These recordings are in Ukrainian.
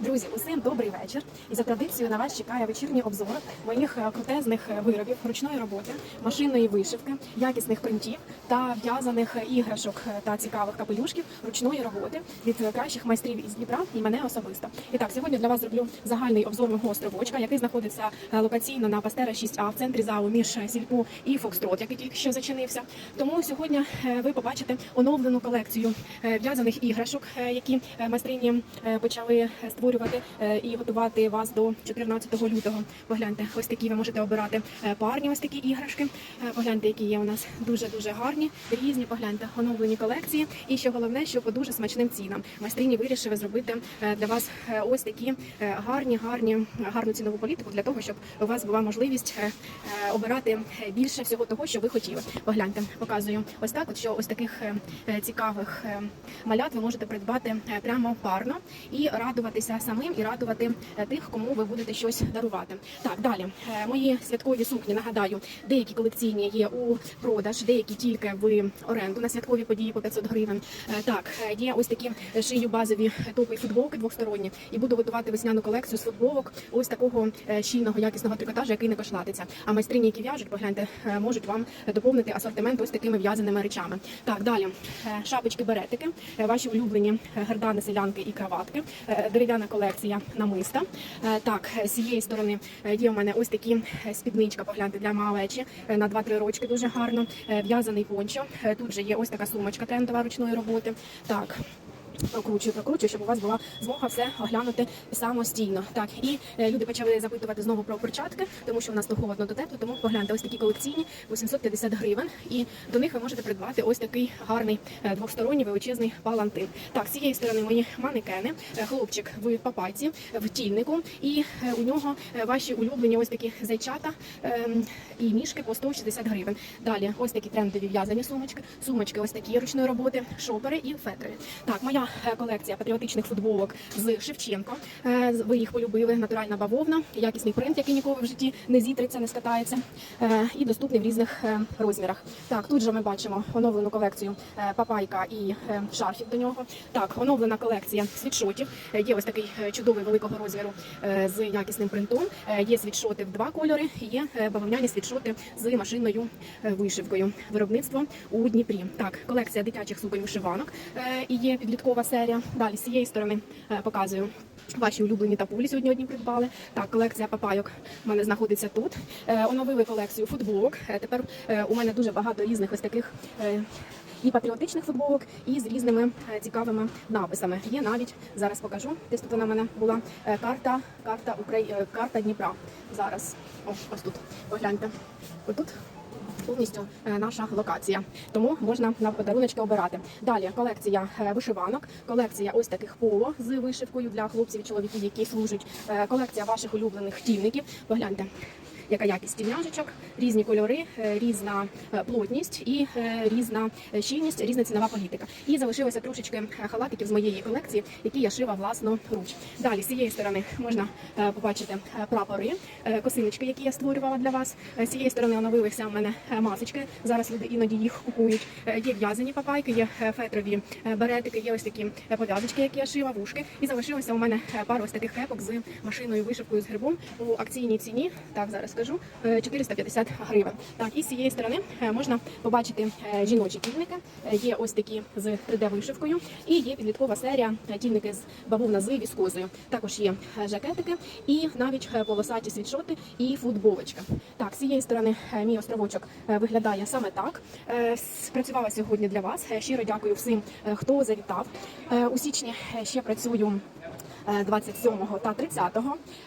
Друзі, усім добрий вечір. І за традицією на вас чекає вечірній обзор моїх е, крутезних е, виробів ручної роботи, машинної вишивки, якісних принтів та в'язаних е, іграшок та цікавих капелюшків ручної роботи від кращих майстрів із Дніпра і мене особисто. І так, сьогодні для вас зроблю загальний обзор мого островочка, який знаходиться локаційно на Пастера 6А в центрі залу між Сільпо і Фокстрот, який тільки що зачинився. Тому сьогодні ви побачите оновлену колекцію в'язаних іграшок, які майстрині почали створювати е, і готувати вас до 14 лютого. Погляньте, ось такі ви можете обирати е, парні, ось такі іграшки. Е, Погляньте, які є у нас дуже дуже гарні, різні. Погляньте, оновлені колекції. І що головне, що по дуже смачним цінам. Майстрині вирішили зробити для вас ось такі гарні, гарні, гарну цінову політику для того, щоб у вас була можливість обирати більше всього того, що ви хотіли. Погляньте, показую ось так. От що ось таких цікавих малят ви можете придбати прямо парно і радуватися самим, і радувати е, тих, кому ви будете щось дарувати. Так, далі Е, мої святкові сукні. Нагадаю, деякі колекційні є у продаж, деякі тільки в оренду на святкові події по 500 гривень. Е, Так, є ось такі шию базові топи футболки двосторонні, і буду готувати весняну колекцію з футболок ось такого щільного якісного трикотажу, який не кошлатиться. А майстрині, які в'яжуть, погляньте, можуть вам доповнити асортимент ось такими в'язаними речами. Так, далі шапочки, беретики, ваші улюблені гердани, селянки і краватки, дерев'яна колекція намиста. Е, Так, з цієї сторони е, є у мене ось такі е, спідничка, погляньте для малечі на 2-3 рочки, дуже гарно. В'язаний пончо. Тут же є ось така сумочка трендова ручної роботи. Так. Прокручую, прокручую, щоб у вас була змога все оглянути самостійно. Так, і е, люди почали запитувати знову про перчатки, тому що в нас то холодно, то тепло. Тому погляньте, ось такі колекційні 850 гривень. І до них ви можете придбати ось такий гарний е, двосторонній величезний палантин. Так, з цієї сторони мої манекени, Е, хлопчик в папайці, в тільнику, і е, у нього е, ваші улюблені ось такі зайчата ем, і мішки по 160 гривень. Далі ось такі трендові в'язані сумочки, сумочки ось такі ручної роботи, шопери і фетри. Так, моя е, колекція патріотичних футболок з Шевченко. Е, Ви їх полюбили. Натуральна бавовна, якісний принт, який ніколи в житті не зітриться, не скатається, е, і доступний в різних е, розмірах. Так, тут же ми бачимо оновлену колекцію е, папайка і е, шарфів до нього. Так, оновлена колекція світшотів. Е, Є ось такий е, чудовий великого розміру е, з якісним принтом. Е, Є світшоти в два кольори. Є е, бавовняні світшоти з машинною е, вишивкою. Виробництво у Дніпрі. Так, колекція дитячих суконь вишиванок е, і є підліткова серія. Далі з цієї сторони е, показую. Ваші улюблені тапулі сьогодні одні придбали. Так, колекція папайок у мене знаходиться тут. Е, оновили колекцію футболок. Е, тепер е, у мене дуже багато різних ось таких. е, і патріотичних футболок, і з різними е, цікавими написами. Є навіть зараз покажу. Десь тут вона в мене була е, карта, карта Украї... е, карта Дніпра. Зараз О, ось тут. Погляньте. Отут повністю е, наша локація. Тому можна на подаруночки обирати. Далі колекція е, вишиванок, колекція ось таких поло з вишивкою для хлопців і чоловіків, які служать. е, Колекція ваших улюблених тівників. Погляньте. Яка якість тільняшечок, різні кольори, е, різна е, плотність і е, різна щільність, різна цінова політика. І залишилося трошечки халатиків з моєї колекції, які я шила власноруч. Далі з цієї сторони можна побачити прапори, косиночки, які я створювала для вас. З цієї сторони оновилися у мене масочки. Зараз люди іноді їх купують. Є в'язані папайки, є фетрові беретики, є ось такі пов'язочки, які я шила, вушки. І залишилося у мене пару ось таких кепок з машиною вишивкою з грибом у акційній ціні. Так, зараз скажу е, 450 гривень. Так, і з цієї сторони е, можна побачити е, жіночі тільники. Е, Є ось такі з 3D-вишивкою, і є підліткова серія е, тільники з бавовна з віскозою. Також є е, жакетики і навіть е, полосаті світшоти і футболочка. Так, з цієї сторони е, мій островочок е, виглядає саме так. Е, Спрацювала сьогодні для вас. Е, Щиро дякую всім, е, хто завітав. Е, У січні е, ще працюю. Е, 27 та 30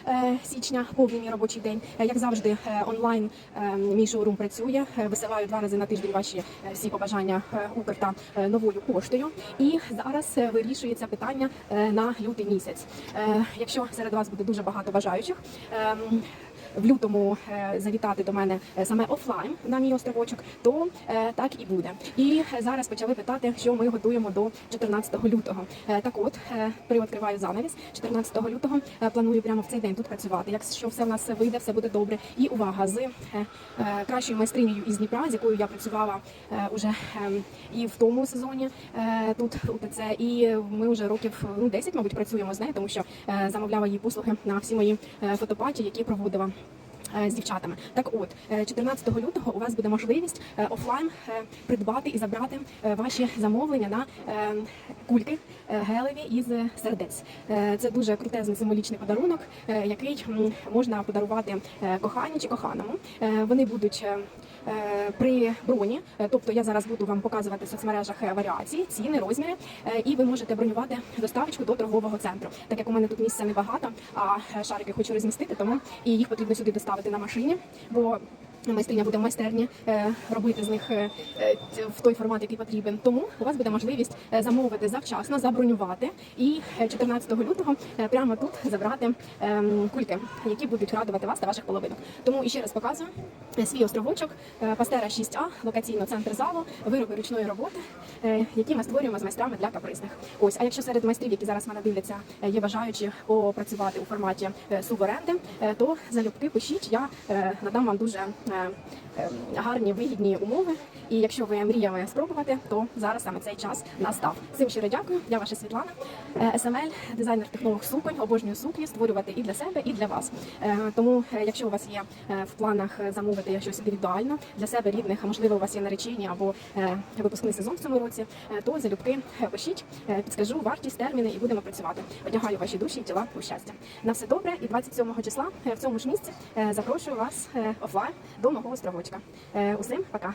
е, січня повний робочий день. Е, Як завжди, е, онлайн е, мій шоурум працює. Е, Висилаю два рази на тиждень ваші е, всі побажання е, Укр е, новою поштою. І зараз е, вирішується питання е, на лютий місяць. Е, Якщо серед вас буде дуже багато бажаючих. В лютому е, завітати до мене е, саме офлайн на мій островочок, то е, так і буде. І зараз почали питати, що ми готуємо до 14 лютого. Так от привідкриваю занавіс. 14 лютого планую прямо в цей день тут працювати. Якщо все в нас вийде, все буде добре. І увага з кращою майстринею із Дніпра, з якою я працювала уже ем, і в тому сезоні тут у ТЦ. І ми вже років ну 10, мабуть, працюємо з нею, тому що замовляла її послуги на всі мої фотопаті, які проводила. Е, З дівчатами, так от е, 14 лютого у вас буде можливість е, офлайн е, придбати і забрати е, ваші замовлення на е, кульки е, гелеві із сердець. Е, Це дуже крутезний символічний подарунок, е, який можна подарувати е, коханій чи коханому. Е, Вони будуть е, е, при броні, Е, тобто я зараз буду вам показувати в соцмережах е, варіації, ціни, розміри, е, і ви можете бронювати доставочку до торгового центру. Так як у мене тут місця небагато, а е, шарики хочу розмістити, тому і їх потрібно сюди доставити на машині, бо майстриня буде в майстерні е, робити з них е, е, в той формат, який потрібен. Тому у вас буде можливість замовити завчасно, забронювати і е, 14 лютого прямо тут забрати ем, кульки, які будуть радувати вас та ваших половинок. Тому і ще раз показую свій островочок Пастера 6А, локаційно центр залу, вироби ручної роботи, які ми створюємо з майстрами для капризних. Ось, а якщо серед майстрів, які зараз мене дивляться, є бажаючі попрацювати у форматі суборенди, то залюбки пишіть, я надам вам дуже е, е, гарні вигідні умови. І якщо ви мріяли спробувати, то зараз саме цей час настав. Всім щиро дякую. Я ваша Світлана, Е, СМЛ, дизайнер технолог суконь, обожнюю сукні, створювати і для себе, і для вас. Е, Тому, е, якщо у вас є е, в планах е, замовити щось індивідуально для себе рідних, а можливо, у вас є наречені або е, випускний сезон в цьому році, е, то залюбки е, пишіть, е, підскажу вартість, терміни і будемо працювати. Одягаю ваші душі і тіла у щастя. На все добре. І 27 числа е, в цьому ж місці е, запрошую вас е, офлайн до мого островочка. Е, Усім пока.